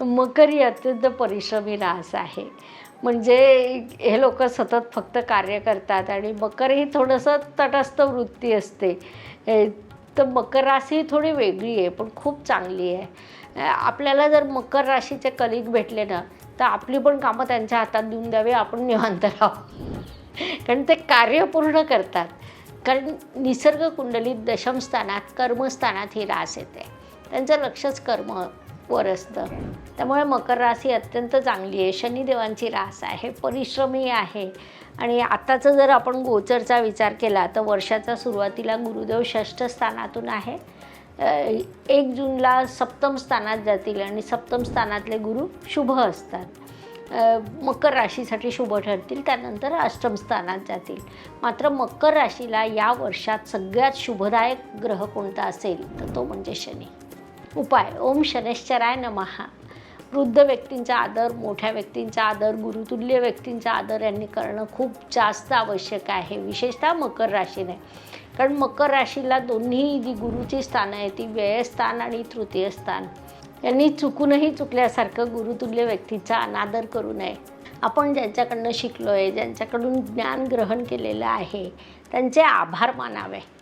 मकर ही अत्यंत परिश्रमी रास आहे. म्हणजे हे लोक सतत फक्त कार्य करतात आणि मकर ही थोडंसं तटस्थ वृत्ती असते. तर मकर राशी ही थोडी वेगळी आहे पण खूप चांगली आहे. आपल्याला जर मकर राशीचे कलिक भेटले ना तर आपली पण कामं त्यांच्या हातात देऊन द्यावी आपण निवांत राहू. कारण ते कार्य पूर्ण करतात. कारण निसर्ग कुंडलीत दशमस्थानात कर्मस्थानात ही रास येते. त्यांचं लक्षच कर्म वर असतं. त्यामुळे मकर राशी अत्यंत चांगली आहे. शनिदेवांची रास आहे. परिश्रमी आहे. आणि आताचं जर आपण गोचरचा विचार केला तर वर्षाच्या सुरुवातीला गुरुदेव षष्ठ स्थानातून आहे. एक जूनला सप्तम स्थानात जातील आणि सप्तम स्थानातले गुरु शुभ असतात. मकर राशीसाठी शुभ ठरतील. त्यानंतर अष्टम स्थानात जातील. मात्र मकर राशीला या वर्षात सगळ्यात शुभदायक ग्रह कोणता असेल तर तो म्हणजे शनी. उपाय. ओम शनेश्चराय नमहा वृद्ध व्यक्तींचा आदर मोठ्या व्यक्तींचा आदर गुरुतुल्य व्यक्तींचा आदर यांनी करणं खूप जास्त आवश्यक आहे. विशेषतः मकर राशीने. कारण मकर राशीला दोन्ही जी गुरुची स्थानं आहे ती व्ययस्थान आणि तृतीय स्थान. यांनी चुकूनही चुकल्यासारखं गुरुतुल्य व्यक्तीचा अनादर करू नये. आपण ज्यांच्याकडनं शिकलो आहे ज्यांच्याकडून ज्ञान ग्रहण केलेलं आहे त्यांचे आभार मानावे.